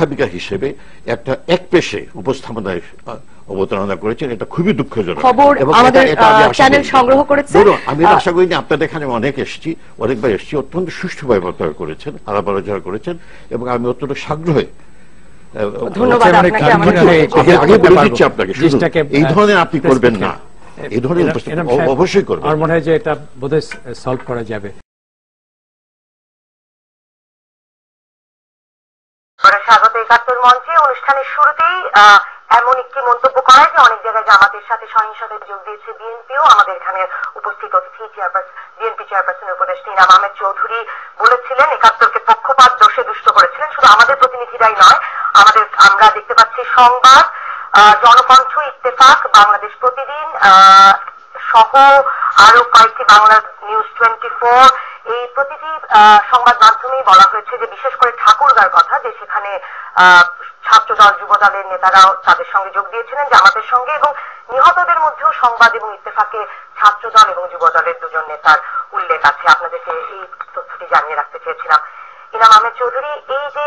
উপস্থাপিকা হিসেবে একটা এক পেশে উপস্থাপনায় অবতারণা করেছেন। এটা খুবই দুঃখজনক। খবর আমাদের, চ্যানেল সংগ্রহ করেছে। আমি আশা করি যে আপনাদের এখানে অনেক এসেছি অনেকবার এসেছি অত্যন্ত সুষ্ঠুভাবে বক্তব্য করেছেন আলাপ আলোচনা করেছেন এবং আমি অত্যন্ত সাগ্রহে ধন্যবাদ আপনাকে এই ধরনের আপনি করবেন না। এই ধরনের অবশ্যই করবেন। আমার মনে হয় যে এটা বোধহয় সলভ করা যাবে। স্বাগত একাত্তর মঞ্চে। অনুষ্ঠানের শুরুতেই এমন একটি মন্তব্য করা যে অনেক জায়গায় জামাতের সাথে সহিংসতায় যোগ দিয়েছে বিএনপিও। আমাদের এখানে উপস্থিত অতিথি চেয়ারপারসন বিএনপি চেয়ারপারসনের উপদেষ্টা ইনাম আহমেদ চৌধুরী বলেছিলেন, একাত্তরকে পক্ষপাত, দোষে দুষ্ট করেছিলেন। শুধু আমাদের প্রতিনিধিরাই নয়, আমাদের, আমরা দেখতে পাচ্ছি সংবাদ জনকণ্ঠ, ইত্তেফাক, বাংলাদেশ প্রতিদিন সহ আরও কয়েকটি বাংলা নিউজ টোয়েন্টি ফোর এই প্রতিটি সংবাদ মাধ্যমেই বলা হয়েছে যে বিশেষ করে সেখানে ছাত্র সেখানে আহ, দলের নেতারাও তাদের সঙ্গে যোগ দিয়েছিলেন জামাতের সঙ্গে এবং নিহতদের মধ্যেও সংবাদ এবং ইত্তেফাকে ছাত্র দল এবং যুব দলের দুজন নেতার উল্লেখ আছে। আপনাদেরকে এই তথ্যটি জানিয়ে রাখতে চেয়েছিলাম। ইনাম আহমেদ চৌধুরী এই যে